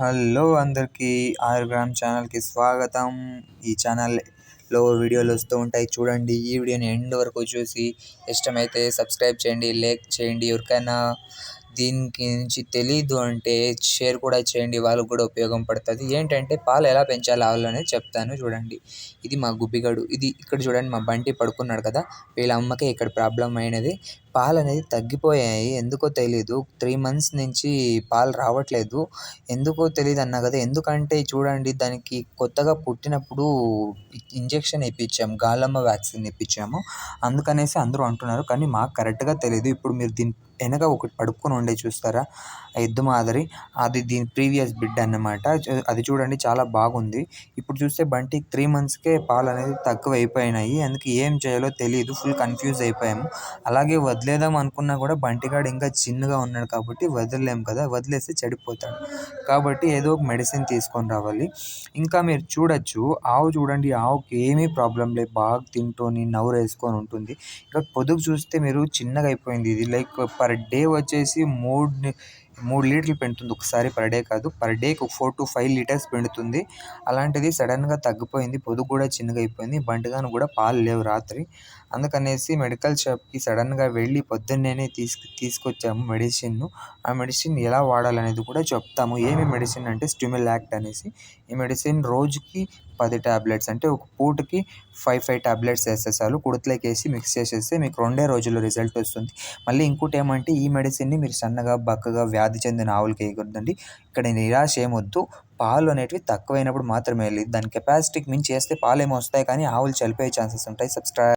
Hello అందరికీ ఆయుర్గ్రామ్ ఛానల్కి స్వాగతం. ఈ ఛానల్లో వీడియోలు వస్తూ ఉంటాయి. చూడండి ఈ వీడియోని ఎండ్ వరకు చూసి ఇష్టమైతే సబ్స్క్రైబ్ చేయండి లైక్ చేయండి. ఎవరికైనా దీనికి నుంచి తెలీదు అంటే షేర్ కూడా చేయండి వాళ్ళకు కూడా ఉపయోగం పడుతుంది. ఏంటంటే పాలు ఎలా పెంచాలి ఆవులు అనేది చెప్తాను చూడండి. ఇది మా గుబ్బిగాడు ఇది ఇక్కడ చూడండి మా బంటి పడుకున్నాడు కదా వీళ్ళ అమ్మకే ఇక్కడ ప్రాబ్లం అయినది. పాలు అనేది తగ్గిపోయాయి ఎందుకో తెలియదు త్రీ మంత్స్ నుంచి పాలు రావట్లేదు. ఎందుకో తెలియదు అన్నా కదా ఎందుకంటే చూడండి దానికి కొత్తగా పుట్టినప్పుడు ఇంజెక్షన్ ఇప్పించాము గాలమ్మ వ్యాక్సిన్ ఇప్పించాము అందుకనేసి అందరూ అంటున్నారు కానీ మాకు కరెక్ట్గా తెలియదు ఇప్పుడు మీరు దీని వెనక ఒకటి పడుకుని ఉండే చూస్తారా? ఎద్దు మాదిరి. అది దీని ప్రీవియస్ బిడ్ అన్నమాట. అది చూడండి చాలా బాగుంది. ఇప్పుడు చూస్తే బంటికి త్రీ మంత్స్కే పాలు అనేది తక్కువ అయిపోయినాయి అందుకే ఏం చేయాలో తెలియదు ఫుల్ కన్ఫ్యూజ్ అయిపోయాము. అలాగే వదిలేదాం అనుకున్నా కూడా బంటిగాడు ఇంకా చిన్నగా ఉన్నాడు కాబట్టి వదిలేం కదా వదిలేస్తే చెడిపోతాడు. కాబట్టి ఏదో ఒక మెడిసిన్ తీసుకొని రావాలి. ఇంకా మీరు చూడొచ్చు ఆవు చూడండి ఆవుకి ఏమీ ప్రాబ్లం లేదు. బాగా తింటూని నవ్వు వేసుకొని ఉంటుంది. ఇంకా పొదుగు చూస్తే మీరు చిన్నగా అయిపోయింది ఇది. లైక్ పర్ డే వచ్చేసి మూడు మూడు లీటర్లు పెడుతుంది ఒకసారి పర్ డే కాదు పర్ డేకి ఒక ఫోర్ టు ఫైవ్ లీటర్స్ పెడుతుంది. అలాంటిది సడన్గా తగ్గిపోయింది పొదుగు కూడా చిన్నగా అయిపోయింది బంటిగాను కూడా పాలు లేవు రాత్రి. అందుకనేసి మెడికల్ షాప్కి సడన్గా వెళ్ళి పొద్దున్నేనే తీసుకు తీసుకొచ్చాము మెడిసిన్ ఆ మెడిసిన్ ఎలా వాడాలనేది కూడా చెప్తాము. ఏమి మెడిసిన్ అంటే స్టిమ్యులాక్ట్ అనేసి. ఈ మెడిసిన్ రోజుకి పది టాబ్లెట్స్ అంటే ఒక పూటకి ఫైవ్ ఫైవ్ ట్యాబ్లెట్స్ వేస్తే చాలు. కుడతలోకి వేసి మిక్స్ చేసేస్తే మీకు రెండే రోజుల్లో రిజల్ట్ వస్తుంది. మళ్ళీ ఇంకోటి ఏమంటే ఈ మెడిసిన్ని మీరు సన్నగా బక్కగా వ్యాధి చెందిన ఆవులకి వేయకూడదండి ఇక్కడ నిరాశ ఏమొద్దు. పాలు అనేటివి తక్కువైనప్పుడు మాత్రమే వెళ్ళి దాని కెపాసిటీకి మించి వేస్తే పాలు ఏమో వస్తాయి కానీ ఆవులు చనిపోయే ఛాన్సెస్ ఉంటాయి. సబ్స్క్రై